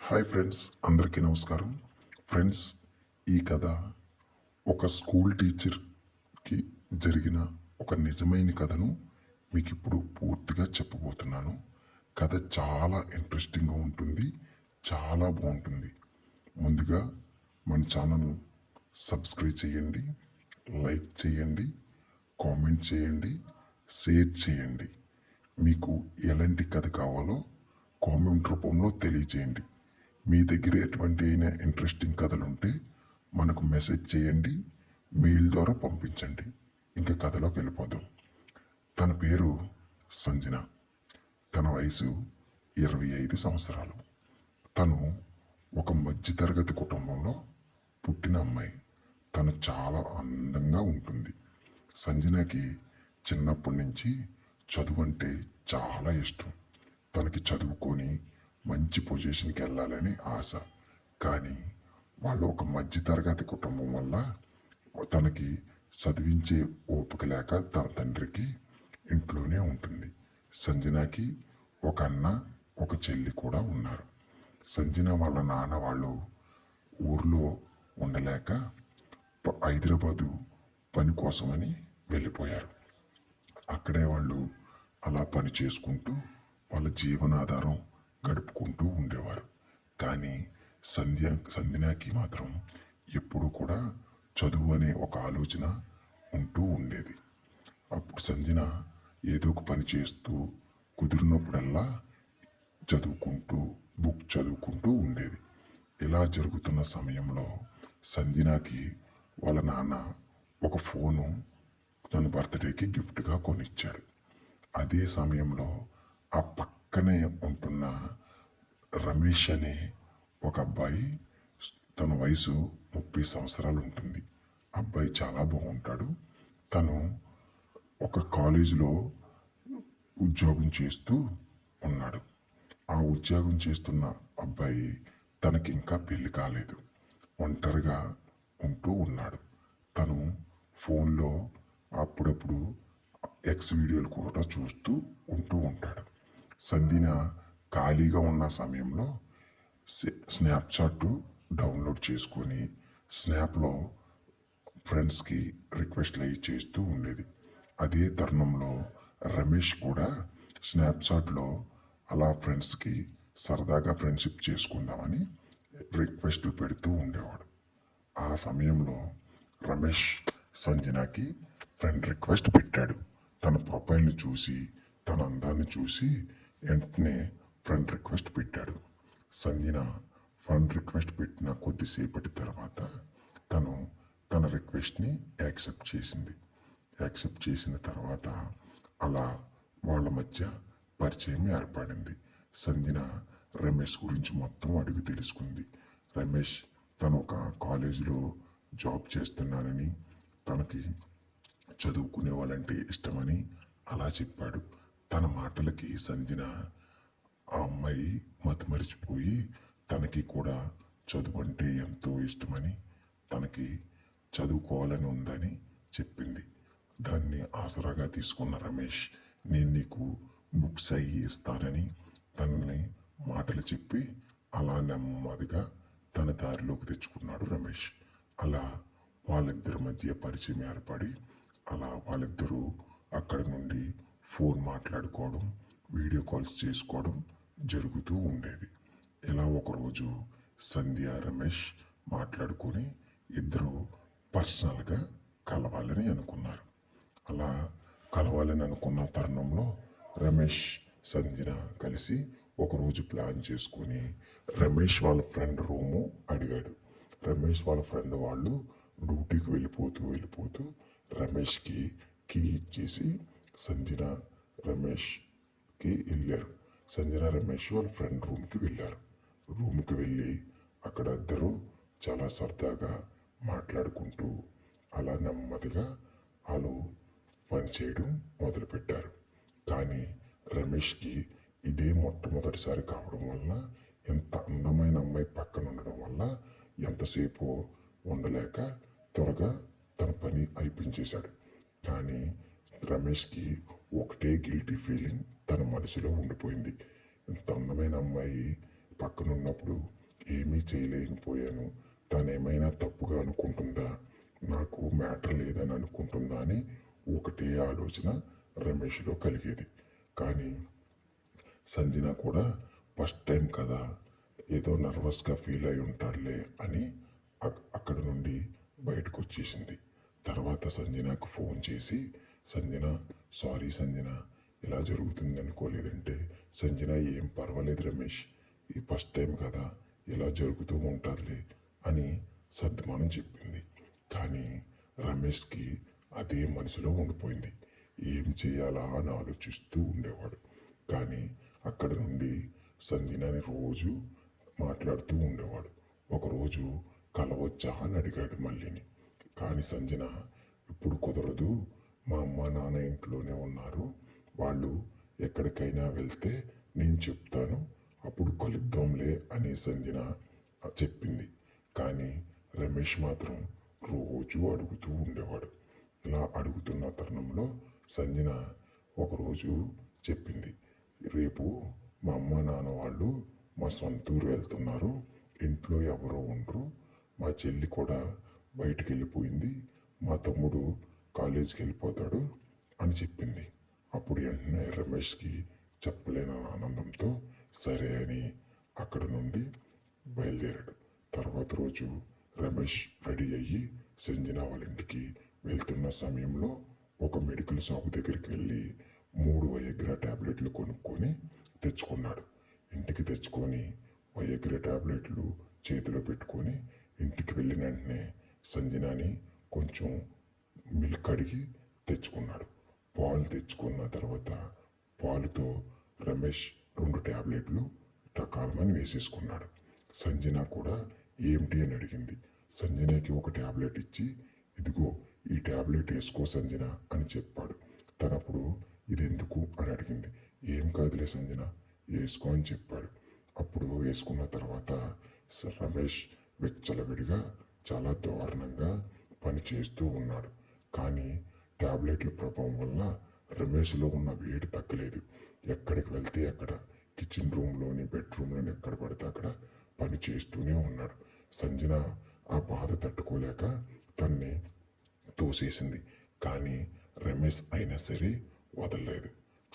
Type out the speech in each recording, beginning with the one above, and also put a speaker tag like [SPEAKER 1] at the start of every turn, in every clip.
[SPEAKER 1] Hi friends అందరికీ నమస్కారం. Friends ఈ కథ ఒక స్కూల్ టీచర్కి జరిగిన ఒక నిజమైన కథను మీకు ఇప్పుడు పూర్తిగా చెప్పబోతున్నాను. కథ చాలా ఇంట్రెస్టింగ్గా ఉంటుంది చాలా బాగుంటుంది. ముందుగా మన ఛానల్ను సబ్స్క్రైబ్ చేయండి లైక్ చేయండి కామెంట్ చేయండి షేర్ చేయండి. మీకు ఎలాంటి కథ కావాలో కామెంట్ రూపంలో తెలియజేయండి. మీ దగ్గర ఎటువంటి అయినా ఇంట్రెస్టింగ్ కథలు ఉంటే మనకు మెసేజ్ చేయండి మెయిల్ ద్వారా పంపించండి. ఇంకా కథలోకి వెళ్ళిపోదాం. తన పేరు సంజన. తన వయసు ఇరవై ఐదు సంవత్సరాలు. తను ఒక మధ్యతరగతి కుటుంబంలో పుట్టిన అమ్మాయి. తను చాలా అందంగా ఉంటుంది. సంజనకి చిన్నప్పటి నుంచి చదువు అంటే చాలా ఇష్టం. తనకి చదువుకొని మంచి పొజిషన్కి వెళ్ళాలని ఆశ. కానీ వాళ్ళు ఒక మధ్యతరగతి కుటుంబం వల్ల తనకి చదివించే ఓపిక లేక తన తండ్రికి ఇంట్లోనే ఉంటుంది. సంజనాకి ఒక అన్న ఒక చెల్లి కూడా ఉన్నారు. సంజన వాళ్ళ నాన్న వాళ్ళు ఊర్లో ఉండలేక హైదరాబాదు పని కోసమని వెళ్ళిపోయారు. అక్కడే వాళ్ళు అలా పని చేసుకుంటూ వాళ్ళ జీవనాధారం గడుపుకుంటూ ఉండేవారు. కానీ సంధ్య సంధ్యనాకి మాత్రం ఎప్పుడూ కూడా చదువు అనే ఒక ఆలోచన ఉంటూ ఉండేది. అప్పుడు సంధ్యన ఏదో ఒక పని చేస్తూ కుదిరినప్పుడల్లా చదువుకుంటూ బుక్ చదువుకుంటూ ఉండేది. ఇలా జరుగుతున్న సమయంలో సంజనాకి వాళ్ళ నాన్న ఒక ఫోను తన బర్త్డేకి గిఫ్ట్గా కొనిచ్చాడు. అదే సమయంలో ఆ పక్క పక్కనే ఉంటున్న రమేష్ అనే ఒక అబ్బాయి తన వయసు ముప్పై సంవత్సరాలు ఉంటుంది. అబ్బాయి చాలా బాగుంటాడు. తను ఒక కాలేజీలో ఉద్యోగం చేస్తూ ఉన్నాడు. ఆ ఉద్యోగం చేస్తున్న అబ్బాయి తనకి ఇంకా పెళ్ళి కాలేదు. ఒంటరిగా ఉంటూ ఉన్నాడు. తను ఫోన్లో అప్పుడప్పుడు ఎక్స్ వీడియోలు కూడా చూస్తూ ఉంటూ ఉంటాడు. సంధిన ఖాళీగా ఉన్న సమయంలో స్నాప్చాట్ డౌన్లోడ్ చేసుకొని స్నాప్లో ఫ్రెండ్స్కి రిక్వెస్ట్లు అయ్యి చేస్తూ ఉండేది. అదే తరుణంలో రమేష్ కూడా స్నాప్చాట్లో అలా ఫ్రెండ్స్కి సరదాగా ఫ్రెండ్షిప్ చేసుకుందామని రిక్వెస్ట్లు పెడుతూ ఉండేవాడు. ఆ సమయంలో రమేష్ సంజనాకి ఫ్రెండ్ రిక్వెస్ట్ పెట్టాడు. తన ప్రొఫైల్ని చూసి తన అందాన్ని చూసి వెంటనే ఫ్రెండ్ రిక్వెస్ట్ పెట్టాడు. సంజన ఫ్రెండ్ రిక్వెస్ట్ పెట్టిన కొద్దిసేపటి తర్వాత తను తన రిక్వెస్ట్ని యాక్సెప్ట్ చేసింది. యాక్సెప్ట్ చేసిన తర్వాత అలా వాళ్ళ మధ్య పరిచయం ఏర్పడింది. సంజన రమేష్ గురించి మొత్తం అడిగి తెలుసుకుంది. రమేష్ తను ఒక కాలేజీలో జాబ్ చేస్తున్నానని తనకి చదువుకునే వాళ్ళంటే ఇష్టమని అలా చెప్పాడు. తన మాటలకి సంధ్యన ఆ అమ్మాయి మతిమరిచిపోయి తనకి కూడా చదువు అంటే ఎంతో ఇష్టమని తనకి చదువుకోవాలని ఉందని చెప్పింది. దాన్ని ఆసరాగా తీసుకున్న రమేష్ నేను నీకు బుక్స్ అయ్యి ఇస్తానని తనని మాటలు చెప్పి అలా నెమ్మదిగా తన దారిలోకి తెచ్చుకున్నాడు రమేష్. అలా వాళ్ళిద్దరి మధ్య పరిచయం ఏర్పడి అలా వాళ్ళిద్దరూ అక్కడ నుండి ఫోన్ మాట్లాడుకోవడం వీడియో కాల్స్ చేసుకోవడం జరుగుతూ ఉండేది. ఇలా ఒకరోజు సంధ్య రమేష్ మాట్లాడుకొని ఇద్దరు పర్సనల్గా కలవాలని అనుకున్నారు. అలా కలవాలని అనుకున్న తరుణంలో రమేష్ సంధ్యన కలిసి ఒకరోజు ప్లాన్ చేసుకొని రమేష్ వాళ్ళ ఫ్రెండ్ రూము అడిగాడు. రమేష్ వాళ్ళ ఫ్రెండ్ వాళ్ళు డ్యూటీకి వెళ్ళిపోతూ వెళ్ళిపోతూ రమేష్కి కీ ఇచ్చేసి సంజన రమేష్కి వెళ్ళారు. సంజన రమేష్ వాళ్ళ ఫ్రెండ్ రూమ్కి వెళ్ళారు. రూమ్కి వెళ్ళి అక్కడ ఇద్దరు చాలా సరదాగా మాట్లాడుకుంటూ అలా నెమ్మదిగా వాళ్ళు పని చేయడం మొదలుపెట్టారు. కానీ రమేష్కి ఇదే మొట్టమొదటిసారి కావడం వల్ల ఎంత అందమైన అమ్మాయి పక్కన ఉండడం వల్ల ఎంతసేపు ఉండలేక త్వరగా తన పని అయిపించేశాడు కానీ రమేష్కి ఒకటే గిల్టీ ఫీలింగ్ తన మనసులో ఉండిపోయింది. ఇంత అందమైన అమ్మాయి పక్కన ఉన్నప్పుడు ఏమీ చేయలేకపోయాను. తను ఏమైనా తప్పుగా అనుకుంటుందా? నాకు మ్యాటర్ లేదని అనుకుంటుందా అని ఒకటే ఆలోచన రమేష్లో కలిగేది. కానీ సంజన కూడా ఫస్ట్ టైం కదా ఏదో నర్వస్గా ఫీల్ అయి ఉంటాడులే అని అక్కడ అక్కడి నుండి బయటకు వచ్చేసింది తర్వాత సంజనకు ఫోన్ చేసి సంజన సారీ సంజన ఇలా జరుగుతుంది అనుకోలేదంటే సంజన ఏం పర్వాలేదు రమేష్ ఈ ఫస్ట్ టైం కదా ఇలా జరుగుతూ ఉంటుందిలే అని సర్దుమానం చెప్పింది. కానీ రమేష్కి అదే మనసులో ఉండిపోయింది. ఏం చేయాలా అని ఆలోచిస్తూ ఉండేవాడు. కానీ అక్కడ నుండి సంజనని రోజు మాట్లాడుతూ ఉండేవాడు. ఒకరోజు కలవచ్చా అని అడిగాడు మళ్ళీని. కానీ సంజన ఇప్పుడు కుదరదు మా అమ్మ నాన్న ఇంట్లోనే ఉన్నారు. వాళ్ళు ఎక్కడికైనా వెళ్తే నేను చెప్తాను. అప్పుడు కలుద్దాంలే అని సంజన చెప్పింది. కానీ రమేష్ మాత్రం రోజు అడుగుతూ ఉండేవాడు. ఇలా అడుగుతున్న తరుణంలో సంజన ఒకరోజు చెప్పింది. రేపు మా అమ్మ నాన్న వాళ్ళు మా సొంత ఊరు వెళ్తున్నారు. ఇంట్లో ఎవరో ఉండరు. మా చెల్లి కూడా బయటికి వెళ్ళిపోయింది మా తమ్ముడు కాలేజీకి వెళ్ళిపోతాడు అని చెప్పింది. అప్పుడు వెంటనే రమేష్కి చెప్పలేని ఆనందంతో సరే అని అక్కడ నుండి బయలుదేరాడు. తర్వాత రోజు రమేష్ రెడీ అయ్యి సంజన వాళ్ళ ఇంటికి వెళ్తున్న సమయంలో ఒక మెడికల్ షాప్ దగ్గరికి వెళ్ళి మూడు వయగ్రా ట్యాబ్లెట్లు కొనుక్కొని తెచ్చుకున్నాడు. ఇంటికి తెచ్చుకొని వయగ్రా టాబ్లెట్లు చేతిలో పెట్టుకొని ఇంటికి వెళ్ళిన వెంటనే సంజనాని కొంచెం మిల్క్ అడిగి తెచ్చుకున్నాడు. పాలు తెచ్చుకున్న తర్వాత పాలుతో రమేష్ రెండు ట్యాబ్లెట్లు కాలమని వేసేసుకున్నాడు. సంజన కూడా ఏమిటి అని అడిగింది. సంజనకి ఒక ట్యాబ్లెట్ ఇచ్చి ఇదిగో ఈ ట్యాబ్లెట్ వేసుకో సంజన అని చెప్పాడు. తనప్పుడు ఇది ఎందుకు అని అడిగింది. ఏం కాదులే సంజన వేసుకో అని చెప్పాడు. అప్పుడు వేసుకున్న తర్వాత రమేష్ వెచ్చలవిడిగా చాలా దారుణంగా పని చేస్తూ ఉన్నాడు. కానీ టాబ్లెట్ల ప్రభావం వల్ల రమేష్లో ఉన్న వేడి తగ్గలేదు. ఎక్కడికి వెళ్తే అక్కడ కిచెన్ రూమ్లోని బెడ్రూమ్లోని ఎక్కడ పడితే అక్కడ పని చేస్తూనే ఉన్నాడు. సంజన ఆ బాధ తట్టుకోలేక తన్ని తోసేసింది. కానీ రమేష్ అయినా సరే వదలలేదు.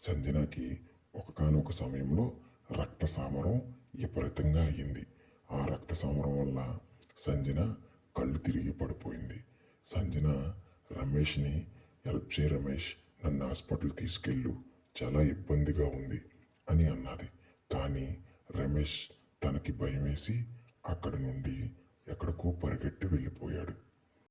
[SPEAKER 1] సంజనకి ఒకనొక సమయంలో రక్త సామరం విపరీతంగా అయ్యింది. ఆ రక్త సామరం వల్ల సంజన కళ్ళు తిరిగి పడిపోయింది. సంజన రమేష్ని హెల్ప్ చేయి రమేష్ నన్ను హాస్పిటల్ తీసుకెళ్ళు చాలా ఇబ్బందిగా ఉంది అని అన్నది. కానీ రమేష్ తనకి భయమేసి అక్కడి నుండి ఎక్కడికో పరిగెట్టి వెళ్ళిపోయాడు.